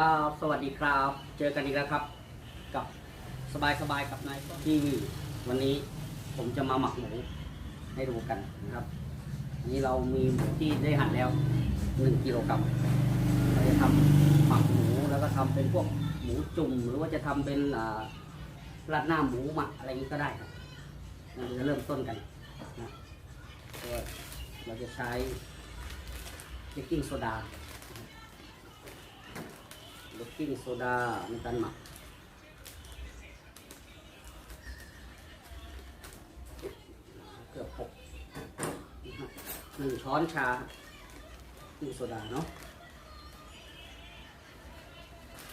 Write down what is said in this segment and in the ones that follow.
ครับสวัสดีครับ เจอกันอีกแล้วครับ กับสบายสบายกับนายที่วันนี้ผมจะมาหมักหมูให้ดูกันนะครับอันนี้เรามีหมูที่ได้หั่นแล้วหนึ่งกิโลกรัมเราจะทำหมักหมูแล้วก็ทำเป็นพวกหมูจุ่ม หรือว่าจะทำเป็นราดหน้าหมูหมักอะไรอย่างนี้ก็ได้ครับเราจะเริ่มต้นกันนะเราจะใช้เบกกิ้งโซดา เบกกิ้งโซดาในการหมักเกือบหกหนึ่งช้อนชากิ้งโซดาเนาะ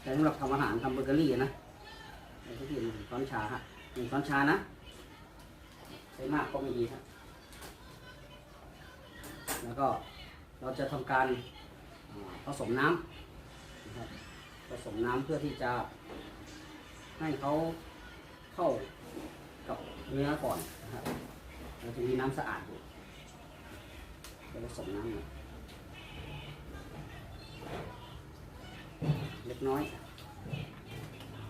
ใช้สำหรับทำอาหารทำเบเกอรี่อะนะใช้ทีหนึ่งช้อนชาฮะหนึ่งช้อนชานะใช้มากก็ไม่ดีครับแล้วก็เราจะทำการผสมน้ำนะครับ ผสมน้ำเพื่อที่จะ ให้เขาเข้ากับเนื้อก่อนนะครับเราจะมีน้ำสะอาดอยู่จะผสมน้ำเล็กน้อย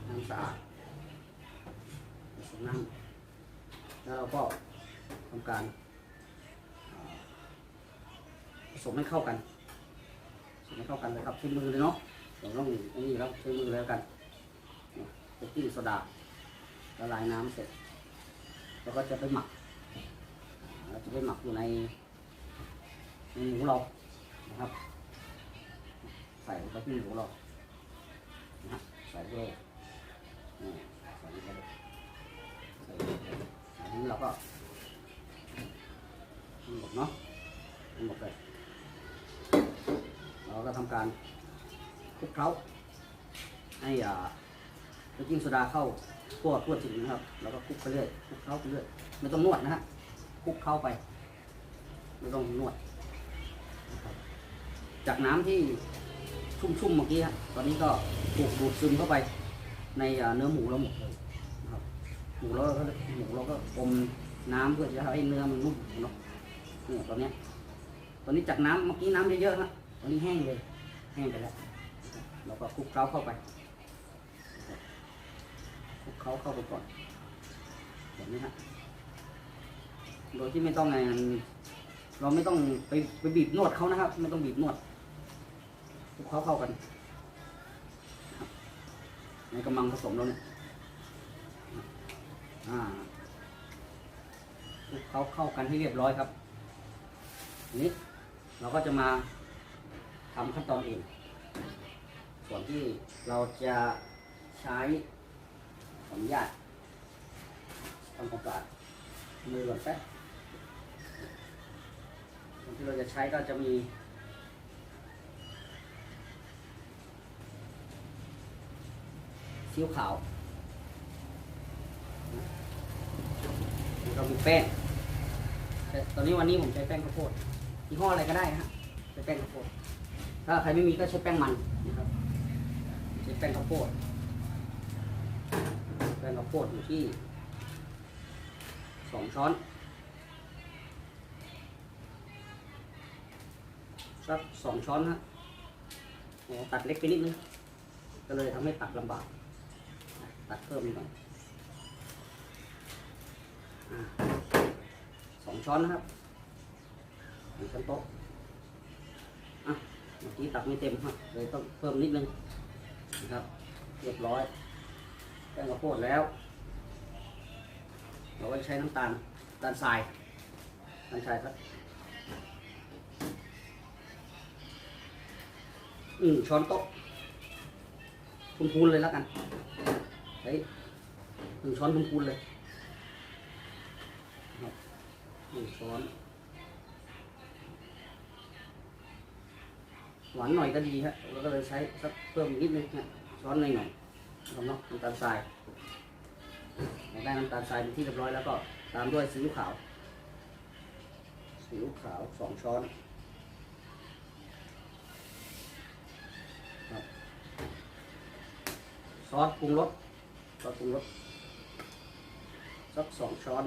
น้ำสะอาดผสมน้ำแล้วเราก็ทำการผสมให้เข้ากันผสมให้เข้ากันเลยครับใช้มือเลยเนาะ เราต้องอันนี้แล้วใช้มือแล้วกันเบกกิ้งโซดาละลายน้ำเสร็จ แล้วก็จะไปหมักเราจะไปหมักอยู่ในในหมูเรานะครับ ใส่ไปที่หมูเรานะฮะใส่ไปเลยใส่ลงไปเลยใส่ลงไปเลยอันนี้เราก็ทั้งหมดเนาะทั้งหมดเลยเราก็ทำการ คลุกเคล้าให้อ่าเบกกิ้งโซดาเข้าทั่วทั่วถึงนะครับ แล้วก็คลุกไปเรื่อยคลุกเคล้าไปเรื่อยไม่ต้องนวดนะฮะคลุกเข้าไปไม่ต้องนวดนะจากน้ำที่ชุ่มๆเมื่อกี้ฮะตอนนี้ก็ถูกดูดซึมเข้าไปในเนื้อหมูเราหมดเลยนะครับหมูเราก็หมูเราก็อมน้ำเพื่อจะให้เนื้อมันนุ่มเนาะเนี่ยตอนเนี้ยตอนนี้จากน้ำเมื่อกี้น้ำเยอะๆนะตอนนี้แห้งเลย แห้งไปแล้ว เราก็คลุกเคล้าเข้าไปคลุกเคล้าเข้าไปก่อนแบบนี้ฮะโดยที่ไม่ต้องไงเราไม่ต้องไปไปบีบนวดเขานะครับ ไม่ต้องบีบนวดคลุกเคล้าเข้ากันในกำลังผสมเราเนี่ยอ่าคลุกเคล้าเข้ากันให้เรียบร้อยครับนี้เราก็จะมาทำขั้นตอนอื่น ส่วนที่เราจะใช้ขออนุญาตทำความสะอาดมือก่อนแป๊บส่วนที่เราจะใช้ก็จะมีซีอิ๊วขาวแล้วก็มีแป้งแต่ตอนนี้วันนี้ผมใช้แป้งข้าวโพดยี่ห้ออะไรก็ได้นะฮะใช้แป้งข้าวโพดถ้าใครไม่มีก็ใช้แป้งมันนะครับ ใช้แป้งข้าวโพดแป้งข้าวโพดอยู่ที่สองช้อนสักสองช้อนนะโอ้ตัดเล็กไปนิดนึง ก็เลยทำให้ตัดลำบาก ตัดเพิ่มนิดหน่อยอ่าสองช้อนนะครับหนึ่งช้อนโต๊ะเมื่อกี้ตักไม่เต็มครับเลยต้องเพิ่มนิดนึง นะครับ เรียบร้อยแป้งข้าวโพดแล้ว เราก็ใช้น้ำตาลน้ำตาลทรายน้ำตาลทรายครับอืมช้อนโต๊ะพูนๆเลยแล้วกันใช้หนึ่งช้อนพูนๆเลยหนึ่งช้อน หวานหน่อยก็ดีฮะเราก็เลยใช้สักเพิ่มอีกนิดนึงฮะช้อนหน่อยหน่อยครับเนาะน้ำตาลทรายเราได้น้ำตาลทรายเป็นที่เรียบร้อยแล้วก็ตามด้วยซีอิ๊วขาวซีอิ๊วขาวสองช้อนครับซอสปรุงรสซอสปรุงรสสักสองช้อน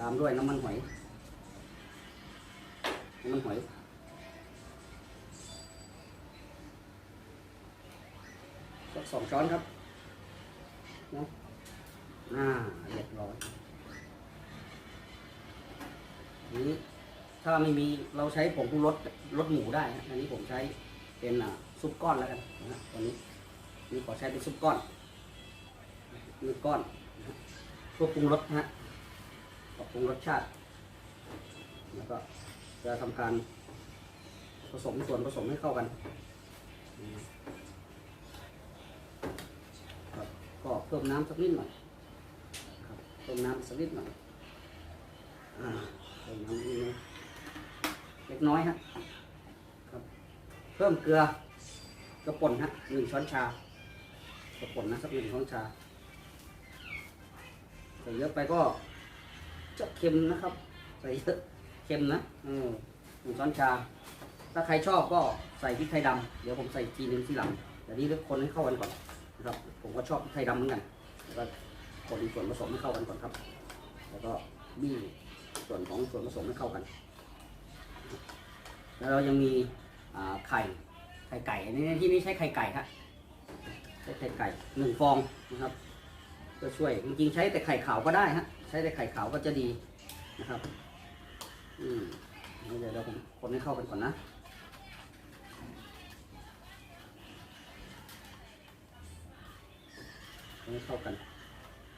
ตามด้วยน้ำมันหอย น้ำมันหอย สักสองช้อนครับนาะอ่าเรียบร้อยนี้ถ้าไม่มีเราใช้ผงปรุงรสรสหมูได้นะอันนี้ผมใช้เป็นซุปก้อนแล้วกันนะตอนนี้นี่ขอใช้เป็นซุปก้อนนี่ก้อนนะฮะเพื่อปรุงรสนะฮะ ปรับปรุงรสชาติ แล้วก็จะทำการผสมส่วนผสมให้เข้ากันครับก็เพิ่มน้ำสักนิดหน่อยครับเพิ่มน้ำสักนิดหน่อยอ่าเพิ่มน้ำนิดนึงเล็กน้อยฮะครับ เพิ่มเกลือกระป่นฮะหนึ่งช้อนชากระป่นนะสักหนึ่งช้อนชาใส่เยอะไปก็ จะเค็มนะครับ ใส่เยอะเค็มนะเออหนึ่งช้อนชา ถ้าใครชอบก็ใส่พริกไทยดำเดี๋ยวผมใส่อีกทีหนึงทีหลังเดี๋ยวนี้เลือกคนให้เข้ากันก่อนนะครับ ผมก็ชอบพริกไทยดำเหมือนกันแล้วก็คนส่วนผสมให้เข้ากันก่อนครับ แล้วก็บี้ส่วนของส่วนผสมให้เข้ากัน แล้วเรายังมีไข่ไข่ไก่อันนี้ที่นี่ใช้ไข่ไก่ครับใช้ไข่ไก่หนึ่งฟองนะครับเพื่อช่วยจริงๆใช้แต่ไข่ขาวก็ได้ฮะ ใช้แต่ไข่ขาวก็จะดีนะครับ อืมเดี๋ยวเราคนให้เข้ากันก่อนนะให้เข้ากัน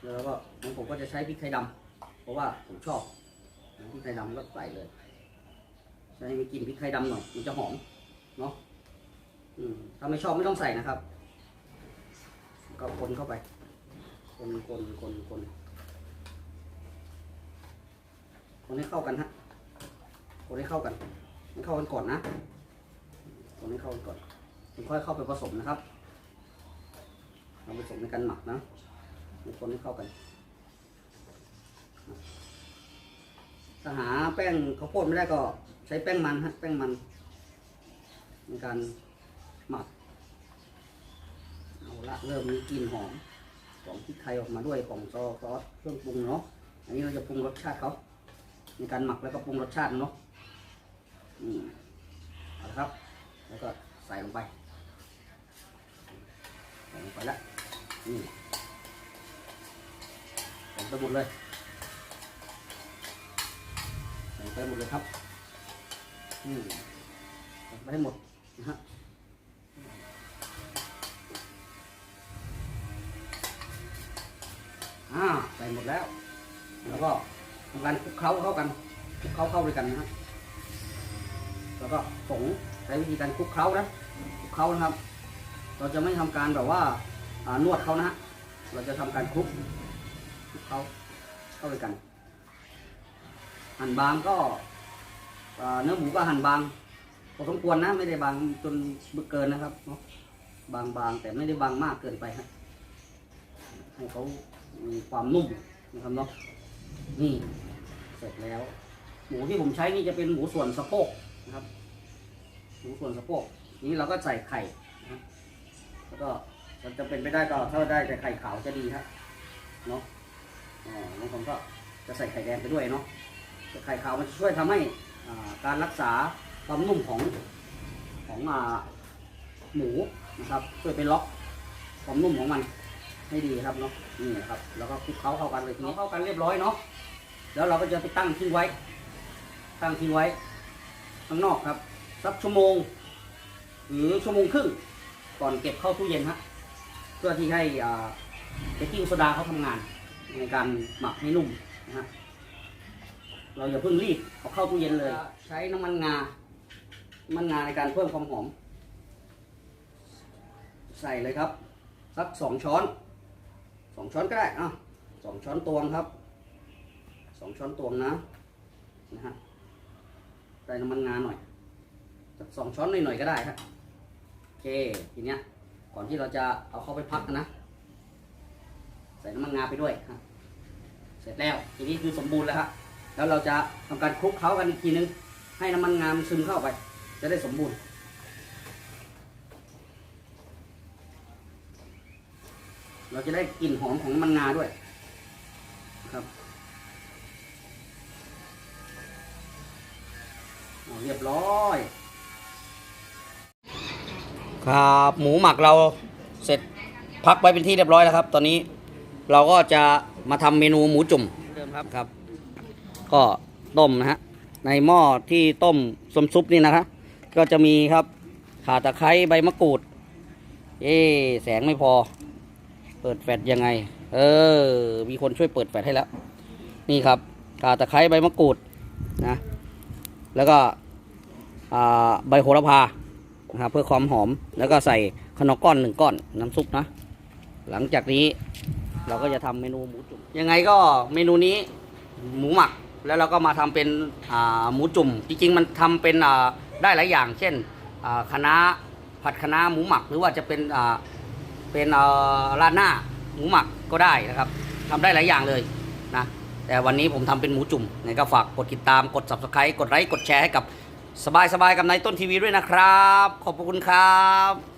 แล้วก็ผมก็จะใช้พริกไทยดำเพราะว่าผมชอบพริกไทยดำก็ใส่เลยใช้มีกลิ่นพริกไทยดำหน่อยมันจะหอมเนาะอืมถ้าไม่ชอบไม่ต้องใส่นะครับ ก็คนเข้าไป คนคนคนคน คนให้เข้ากันฮะ คนให้เข้ากันให้เข้ากันก่อนนะ คนให้เข้ากันก่อนถึงค่อยเข้าไปผสมนะครับเราผสมในการหมักนะคนให้เข้ากัน ถ้าหาแป้งข้าวโพดไม่ได้ก็ใช้แป้งมันฮะ แป้งมันในการหมักเอาละเริ่มมีกลิ่นหอมของพริกไทยออกมาด้วยของซอสเครื่องปรุงเนาะอันนี้เราจะปรุงรสชาติเขา ในการหมักแล้วก็ปรุงรสชาติเนาะอืมเอาละครับ แล้วก็ใส่ลงไปใส่ลงไปแล้วนี่ใส่ไปหมดเลยใส่ไปหมดเลยครับอืมใส่ไปให้หมดนะฮะอ่าใส่หมดแล้ว แล้วก็ การคลุกเคล้าเข้ากันคลุกเคล้าเข้าด้วยกันนะฮะแล้วก็ผงใช้วิธีการคลุกเคล้านะคลุกเคล้านะครับ เราจะไม่ทำการแบบว่าานวดเขานะฮะเราจะทำการคลุกคลุกเขาเข้าด้วยกัน หั่นบางก็เนื้อหมูก็หั่นบางพอสมควรนะ ไม่ได้บางจนเกินนะครับเนาะบางบางแต่ไม่ได้บางมากเกินไปฮะให้เขามีความนุ่มนะครับเนาะ นี่เสร็จแล้ว หมูที่ผมใช้นี่จะเป็นหมูส่วนสะโพกนะครับ หมูส่วนสะโพกนี้เราก็ใส่ไข่นะแล้วก็มันจะเป็นไปได้ก็ถ้าได้แต่ไข่ขาวจะดีครับเนาะอ๋อบางคนก็จะใส่ไข่แดงไปด้วยเนาะแต่ไข่ขาวมันจะช่วยทำให้การรักษาความนุ่มของของอหมูนะครับช่วยไปล็อกความนุ่มของมัน ให้ดีครับเนาะนี่นะครับ แล้วก็คลุกเคล้าเข้ากันเลยทีนี้เข้ากันเรียบร้อยเนาะแล้วเราก็จะไปตั้งทิ้งไว้ ตั้งทิ้งไว้ข้างนอกครับสักชั่วโมง หรือชั่วโมงครึ่งก่อนเก็บเข้าตู้เย็นฮะเพื่อที่ให้อ่าเบกกิ้งโซดาเขาทำงาน ในการหมักให้นุ่มนะฮะเราอย่าเพิ่งรีบเอาเข้าตู้เย็นเลย ใช้น้ำมันงา น้ำมันงาในการเพิ่มความหอม ใส่เลยครับ สักสองช้อน สองช้อนก็ได้อะสองช้อนตวงครับสองช้อนตวงนะนะฮะใส่น้ำมันงาหน่อยสักสองช้อนหน่อยๆก็ได้ครับโอเคทีเนี้ยก่อนที่เราจะเอาเข้าไปพักนะใส่น้ำมันงาไปด้วยครับเสร็จแล้วทีนี้คือสมบูรณ์แล้วครับแล้วเราจะทำการคลุกเคล้ากันอีกทีนึงให้น้ำมันงามซึมเข้าไป จะได้สมบูรณ์ เราจะได้กลิ่นหอมของน้ำมันงาด้วย ครับเอาเรียบร้อย ครับหมูหมักเราเสร็จพักไว้เป็นที่เรียบร้อยแล้วครับ ตอนนี้เราก็จะมาทำเมนูหมูจุ่มเดิมครับครับ ก็ต้มนะฮะในหม้อที่ต้มซมซุปนี่นะครับก็จะมีครับข่าตะไคร้ใบมะกรูด เอ๊ะแสงไม่พอ เปิดแฟลชยังไง เออ มีคนช่วยเปิดแฟลชให้แล้ว นี่ครับข่าตะไคร้ใบมะกรูดนะ แล้วก็ใบโหระพานะครับเพื่อความหอม แล้วก็ใส่ขนมก้อนหนึ่งก้อนน้ำซุปนะ หลังจากนี้เราก็จะทำเมนูหมูจุ่ม ยังไงก็เมนูนี้หมูหมัก แล้วเราก็มาทำเป็นหมูจุ่ม จริงๆ มันทำเป็นได้หลายอย่าง เช่นอ่าคะผัดคณะหมูหมัก หรือว่าจะเป็น เป็นราดหน้าหมูหมักก็ได้นะครับทำได้หลายอย่างเลยนะแต่วันนี้ผมทำเป็นหมูจุ่มไงก็ฝากกดติดตามกด subscribe กดไลค์กดแชร์ให้กับสบายๆกับนายต้นทีวีด้วยนะครับ ขอบคุณครับ